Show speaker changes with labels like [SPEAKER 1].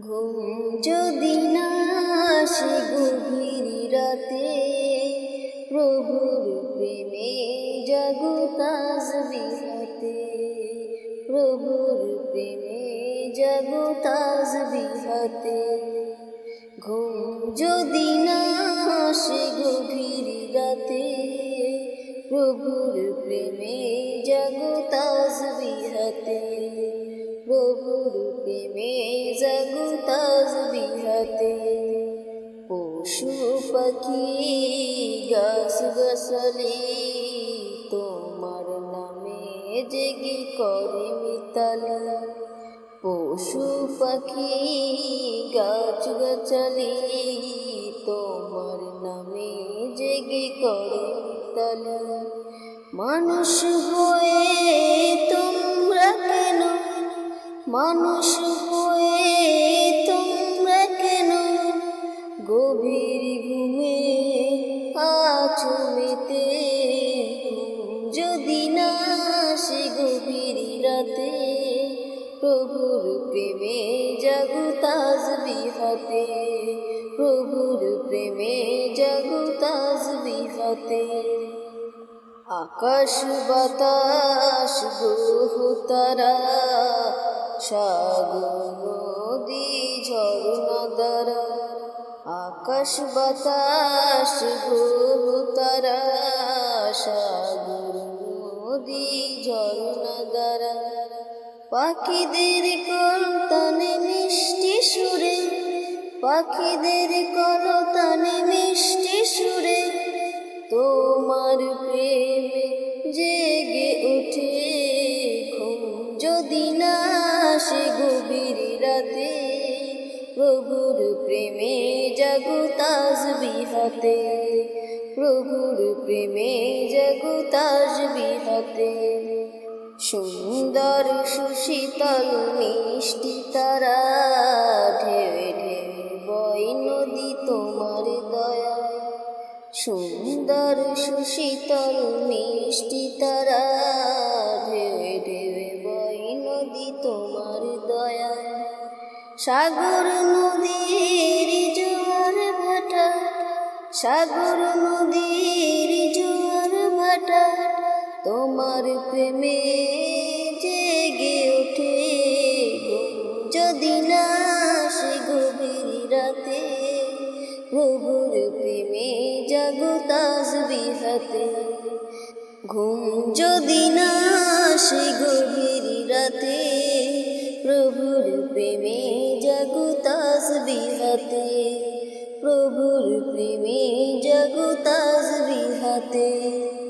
[SPEAKER 1] ঘুম যদি না আসে গভীর রাতে, প্রভুর প্রেমে জাগো তাজবি হাতে প্রভুর প্রেমে জাগো তাজবি হাতে ঘুম যদি না আসে গভীর রাতে, প্রভুর প্রেমে জাগো তাজবি হাতে প্রভুর প্রেমে জাগো তাজবি হাতে পশু পাখি গাছ গাছালি, তোমার নামে জেগে করে মিতালি, পশু পাখি গাছ গাছালি, তোমার নামে জেগে করে মিতালি। মানুষ হয়ে মানুষ হয়ে তোমরা কেন গভীর ঘুমে আছো মেতে? যদি না সে গভীর রাতে প্রভুর প্রেমে জাগু তাজবি হাতে, প্রভুর প্রেমে জাগু তাজবি হাতে। আকাশ বাতাস, গ্রহ তারা সাগর, নদী দ্বারা, আকাশ, বাতাস গ্রহ তারা সাগর পাখিদের কলতানে মিষ্টি সুরে, পাখিদের কলতানে মিষ্টি প্রভুর প্রেমে জাগো তাজবি হাতে। প্রভুর প্রেমে জাগো তাজবি হাতে। সুন্দর সুশীতল মিষ্টি তারা ঢেবে ঢেবে বই নদী তোমার দয়া। সুন্দর সুশীতল মিষ্টি তারা ঢেবে সাগর নদীর জোয়ার ভাটা, সাগর নদীর জোয়ার ভাটা, তোমার প্রেমে জেগে ওঠে যদি না সে গভীর রাতে প্রভুর প্রেমে জাগো তাজবি হাতে, ঘুম যদি না সে গভীর প্রভুর প্রেমে জাগো বিহাতে। হাতে